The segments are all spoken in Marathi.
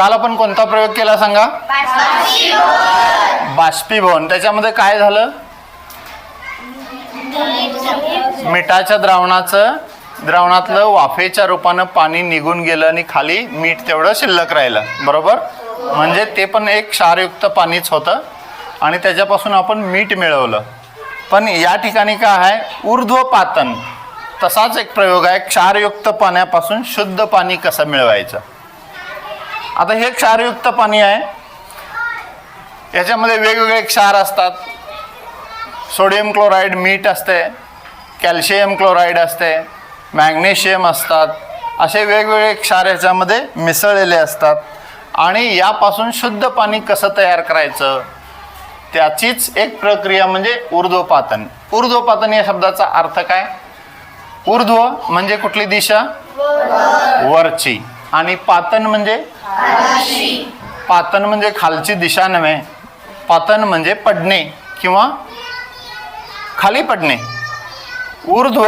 काल आपण कोणता प्रयोग केला सांगा? बाष्पीभवन. त्याच्यामध्ये काय झालं? मिठाच्या द्रावणाचं द्रावणातलं वाफेच्या रूपानं पाणी निघून गेलं आणि खाली मीठ तेवढं शिल्लक राहिलं. बरोबर? म्हणजे ते पण एक क्षारयुक्त पाणीच होतं. आणि त्याच्यापासून आपण मीठ मिळवलं. पण या ठिकाणी काय आहे? ऊर्ध्वपातन. तसाच एक प्रयोग आहे. क्षारयुक्त पाण्यापासून शुद्ध पाणी कसं मिळवायचं? आता हे क्षारयुक्त पाणी आहे. याच्यामध्ये वेगवेगळे क्षार असतात. सोडियम क्लोराईड मीठ असते कॅल्शियम क्लोराईड असते मॅग्नेशियम असतात. असे वेगवेगळे क्षार याच्यामध्ये मिसळलेले असतात. आणि यापासून शुद्ध पाणी कसं तयार करायचं? त्याचीच एक प्रक्रिया म्हणजे ऊर्ध्वपातन. ऊर्ध्वपातन या शब्दाचा अर्थ काय? ऊर्ध्व म्हणजे कुठली दिशा? वरची. आणि पातन म्हणजे? पातन म्हणजे खालची दिशा नव्हे. पातन म्हणजे पडणे किंवा खाली पडणे. ऊर्ध्व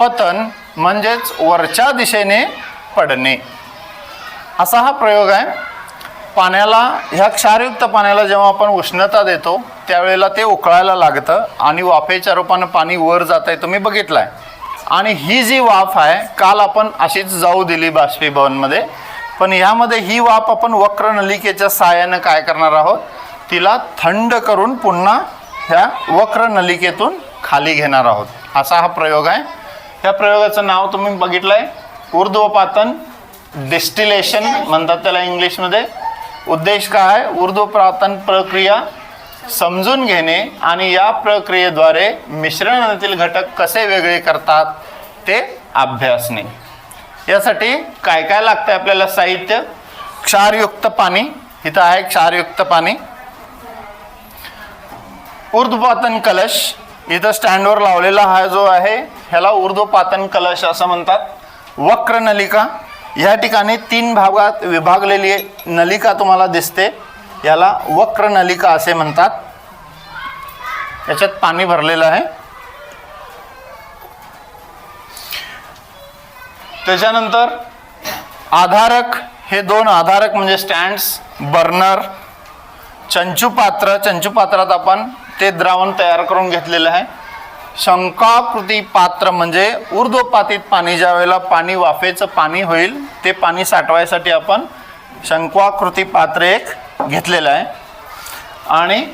पतन म्हणजेच वरच्या दिशेने पडणे. असा हा प्रयोग आहे. पाण्याला ह्या क्षारयुक्त पाण्याला जेव्हा आपण उष्णता देतो त्यावेळेला ते उकळायला लागतं आणि वाफेच्या रूपानं पाणी वर जात आहे तुम्ही बघितलं आहे आणि ही जी वाफ आहे काल आपण अशीच जाऊ दिली बाष्पीभवनमध्ये. पण ह्यामध्ये ही वाफ आपण वक्र नलिकेच्या सहाय्यानं काय करणार आहोत? तिला थंड करून पुन्हा ह्या वक्र नलिकेतून खाली घेणार आहोत. असा हा प्रयोग आहे. ह्या प्रयोगाचं नाव तुम्ही बघितलं आहे ऊर्ध्वपातन डिस्टिलेशन म्हणतात त्याला इंग्लिशमध्ये. उद्देश काय आहे? ऊर्ध्वपातन प्रक्रिया समजून घेणे आणि या प्रक्रियेद्वारे मिश्रणातील घटक कसे वेगळे करतात ते अभ्यासणे. यासाठी काय काय लागतं आपल्याला साहित्य? क्षारयुक्त पाणी. इथं आहे क्षारयुक्त पाणी. ऊर्ध्वपातन कलश. इथं स्टँडवर लावलेला हा जो आहे ह्याला ऊर्ध्वपातन कलश असं म्हणतात. वक्र नलिका या ठिकाणी तीन भागात विभागलेली नलिका तुम्हाला दिसते. याला वक्र नलिका असे म्हणतात. याच्यात पाणी भरलेलं आहे. त्याच्यानंतर आधारक हे दोन आधारक म्हणजे स्टँड्स बर्नर चंचुपात्र चंचुपात्रात आपण ते द्रावण तयार करून घेतलेलं आहे. शंकाकृती पात्र म्हणजे ऊर्ध्वपातीत पाणी ज्या वेळेला पाणी वाफेचं पाणी होईल ते पाणी साठवायसाठी आपण शंकाकृती पात्र एक घेतलेलं आहे. आणि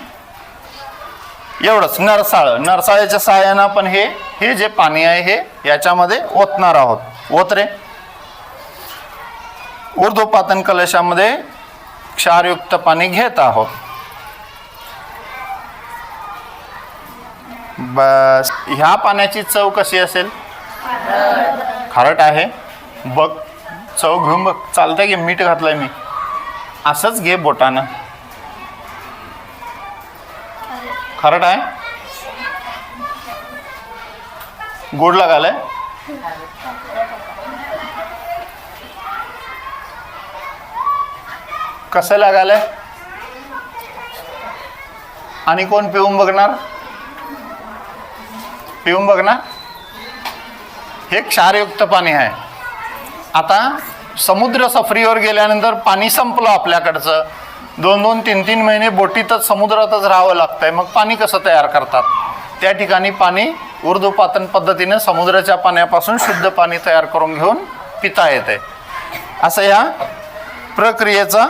एवढंच नरसाळ नरसाळ्याच्या सहाय्यानं आपण हे हे जे पाणी आहे हे याच्यामध्ये ओतणार आहोत. ओतरे ऊर्ध्वपातन कलशामध्ये क्षारयुक्त पाणी घेत आहोत. बस ह्या पाण्याची चव कशी असेल? खारट आहे. बघ चव घेऊन बघ. चालतंय की मीठ घातलंय मी? असंच घे बोटानं. खरट आहे गोड लागालय? कसं लागालय? आणि कोण पिऊन बघणार? पिऊन बघणार? हे क्षारयुक्त पाणी आहे. आता समुद्र सफरीवर गेल्यानंतर पाणी संपलं आपल्याकडचं. दोन दोन तीन तीन महिने बोटीतच समुद्रातच राहावं लागतंय. मग पाणी कसं तयार करतात? त्या ठिकाणी पाणी ऊर्ध्वपातन पद्धतीनं समुद्राच्या पाण्यापासून शुद्ध पाणी तयार करून घेऊन पिता येते. असं या प्रक्रियेचा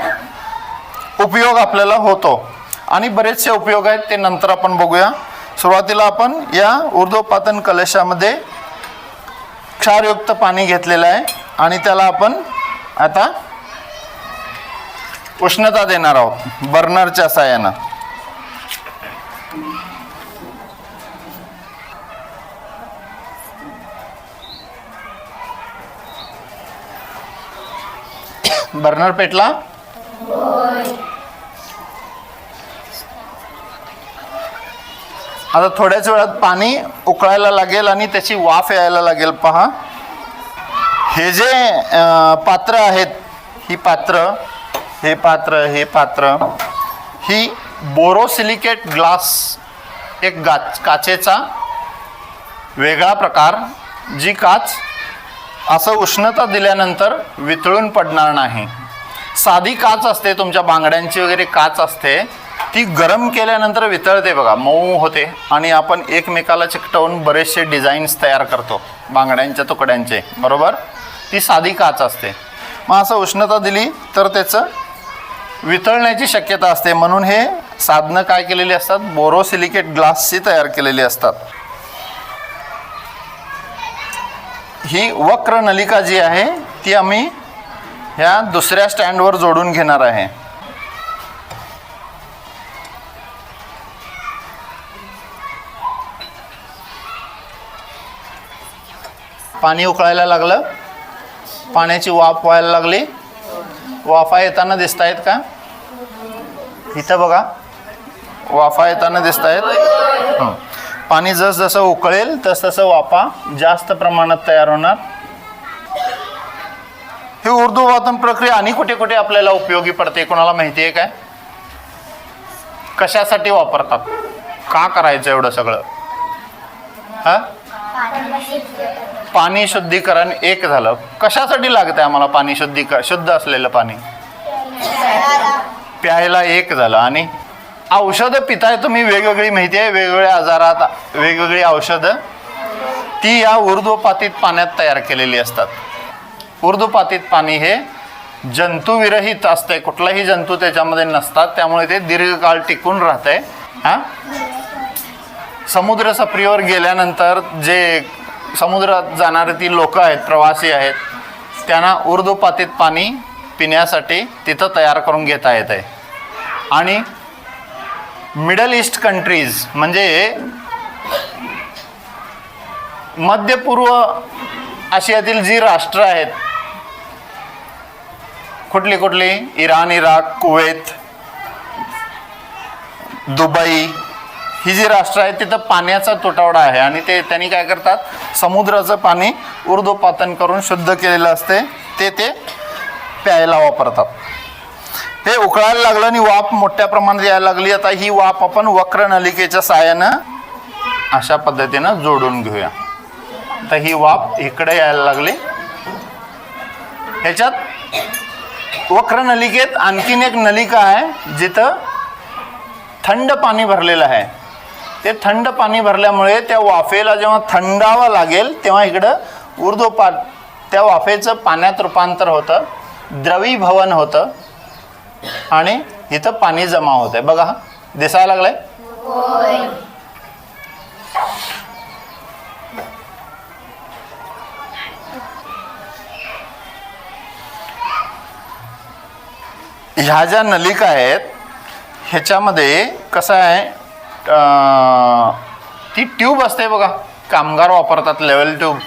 उपयोग आपल्याला होतो. आणि बरेचसे उपयोग आहेत ते नंतर आपण बघूया. सुरुवातीला आपण या ऊर्ध्वपातन कलशामध्ये क्षारयुक्त पाणी घेतलेलं आहे. आणि त्याला आपण आता उष्णता देणार आहोत बर्नरच्या साह्यानं. बर्नर पेटला? आता थोड्याच वेळात पाणी उकळायला लागेल आणि त्याची वाफ यायला लागेल पहा. हे जे पात्र आहेत ही पात्र हे पात्र हे पात्र ही बोरोसिलिकेट ग्लास एक गाच काचेचा वेगळा प्रकार जी काच असं उष्णता दिल्यानंतर वितळून पडणार नाही. साधी काच असते तुमच्या बांगड्यांची वगैरे काच असते ती गरम केल्यानंतर वितळते बघा मऊ होते आणि आपण एकमेकाला चिकटवून बरेचसे डिझाईन्स तयार करतो बांगड्यांच्या तुकड्यांचे बरोबर? ती साधी काच असते. मग असं उष्णता दिली तर त्याचं वितळण्याची शक्यता असते. म्हणून हे साधनं काय केलेली असतात? बोरोसिलिकेट ग्लासची तयार केलेली असतात. ही वक्र नलिका जी आहे ती आम्ही ह्या दुसऱ्या स्टँडवर जोडून घेणार आहे. पाणी उकळायला लागलं. पाण्याची वाफ व्हायला लागली. वाफा येताना दिसत आहेत का? इथं बघा. वाफा येताना दिसत आहेत पाणी जसजसं उकळेल तसतसं वाफा जास्त प्रमाणात तयार होणार. ही उर्दू वाचन प्रक्रिया आणि कुठे कुठे आपल्याला उपयोगी पडते कोणाला माहिती आहे काय? कशासाठी वापरतात? का करायचं एवढं सगळं? हा? पाणी शुद्धीकरण एक झालं. कशासाठी लागत आहे आम्हाला पाणी शुद्धीकरण शुद्ध असलेलं पाणी? प्यायला एक झालं. आणि औषधं पिताय तुम्ही वेगवेगळी माहिती आहे वेगवेगळ्या आजारात वेगवेगळी औषधं. ती या ऊर्ध्वपातीत पाण्यात तयार केलेली असतात. ऊर्ध्वपातीत पाणी हे जंतुविरहित असते कुठलाही जंतू त्याच्यामध्ये नसतात. त्यामुळे ते दीर्घकाळ टिकून राहतंय. हां? समुद्र सफरीवर गेल्यानंतर जे समुद्रात जाणारे ती लोक आहेत प्रवासी आहेत त्यांना ऊर्ध्वपातीत पाणी पिण्यासाठी तिथं तयार करून घेता येत आहे आणि मिडल ईस्ट कंट्रीज म्हणजे मध्य पूर्व आशियातील जी राष्ट्र आहेत कुठली कुठली? इराण इराक कुवेत दुबई ही जी राष्ट्र आहेत तिथं पाण्याचा तुटवडा आहे. आणि ते त्यांनी काय करतात? समुद्राचं पाणी ऊर्ध्वपातन करून शुद्ध केलेलं असते. ते ते प्यायला वापरतात. हे उकळायला लागलं आणि वाफ मोठ्या प्रमाणात यायला लागली. आता ही वाफ आपण वक्र नलिकेच्या साहाय्यानं अशा पद्धतीनं जोडून घेऊया. तर ही वाफ इकडे यायला लागली. ह्याच्यात वक्र नलिकेत आणखीन एक नलिका आहे जिथं थंड पाणी भरलेलं आहे. ते थंड पाणी भरल्यामुळे त्या वाफेला जेव्हा थंडावं लागेल तेव्हा इकडं ऊर्ध्वपात त्या वाफेचं पाण्यात रूपांतर होतं द्रवीभवन होतं आणि इथं पाणी जमा होत आहे बघा दिसायला लागलंय? ह्या ज्या नलिका आहेत ह्याच्यामध्ये कसं आहे ती ट्यूब असते बघा कामगार वापरतात लेवल ट्यूब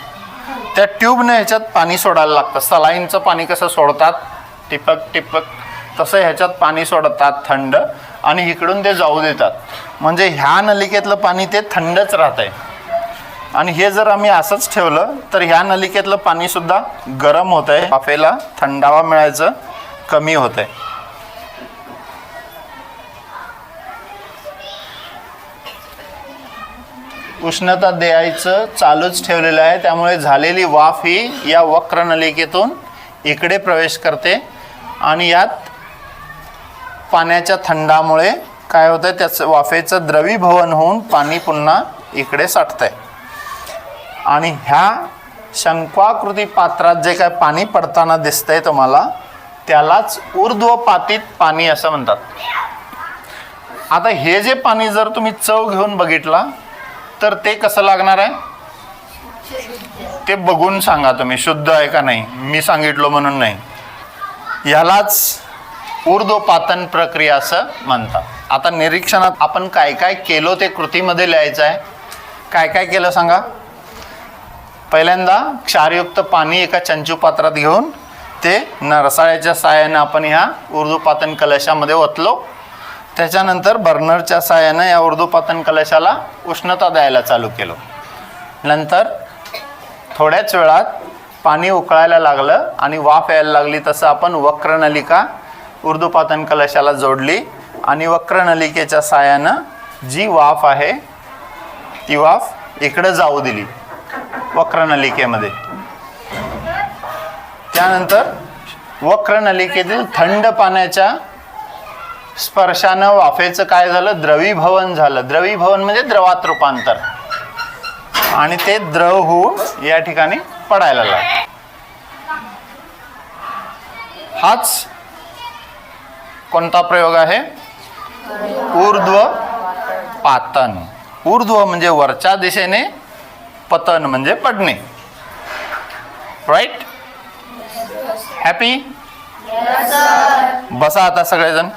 त्या ट्यूबने ह्याच्यात पाणी सोडायला लागतं. सलाईनचं पाणी कसं सोडतात? टिपक टिपक. तसं ह्याच्यात पाणी सोडतात थंड आणि इकडून ते जाऊ देतात. म्हणजे ह्या नलिकेतलं पाणी ते थंडच राहत आहे आणि हे जर आम्ही असंच ठेवलं तर ह्या नलिकेतलं पाणीसुद्धा गरम होत आहे वाफेला थंडावा मिळायचं कमी होत आहे उष्णता द्यायचं चालूच ठेवलेलं आहे. त्यामुळे झालेली वाफ ही या वक्र नलिकेतून इकडे प्रवेश करते. आणि यात पाण्याच्या थंडामुळे काय होतं त्याचं वाफेचं द्रवीभवन होऊन पाणी पुन्हा इकडे साठतंय. आणि ह्या शंक्वाकृती पात्रात जे काय पाणी पडताना दिसतंय तुम्हाला त्यालाच ऊर्ध्वपातीत पाणी असं म्हणतात. आता हे जे पाणी जर तुम्ही चव घेऊन बघितला तर ते कसं लागणार आहे? ते बघून सांगा तुम्ही. शुद्ध आहे का नाही? मी सांगितलो म्हणून नाही. ह्यालाच ऊर्ध्वपातन प्रक्रिया असं म्हणतात. आता निरीक्षणात आपण काय काय केलो ते कृतीमध्ये लिहायचं आहे. काय काय केलं सांगा? पहिल्यांदा क्षारयुक्त पाणी एका चंचू पात्रात घेऊन ते नरसाळ्याच्या साहाय्याने आपण ह्या ऊर्ध्वपातन कलशामध्ये ओतलो. त्याच्यानंतर बर्नरच्या साहाय्यानं या ऊर्ध्वपातन कलशाला उष्णता द्यायला चालू केलो. नंतर थोड्याच वेळात पाणी उकळायला लागलं आणि वाफ यायला लागली तसं आपण वक्रनलिका ऊर्ध्वपातन कलशाला जोडली आणि वक्रनलिकेच्या साहाय्यानं जी वाफ आहे ती वाफ इकडं जाऊ दिली वक्रनलिकेमध्ये. त्यानंतर वक्रनलिकेतील थंड पाण्याच्या स्पर्शानं वाफेचं काय झालं? द्रवीभवन झालं. द्रवीभवन म्हणजे द्रवात रूपांतर. आणि ते द्रव होऊन या ठिकाणी पडायला लागलं. हाच कोणता प्रयोग आहे? ऊर्ध्व पातन. ऊर्ध्व म्हणजे वरच्या दिशेने पतन म्हणजे पडणे. राईट हॅपी बसा आता सगळेजण.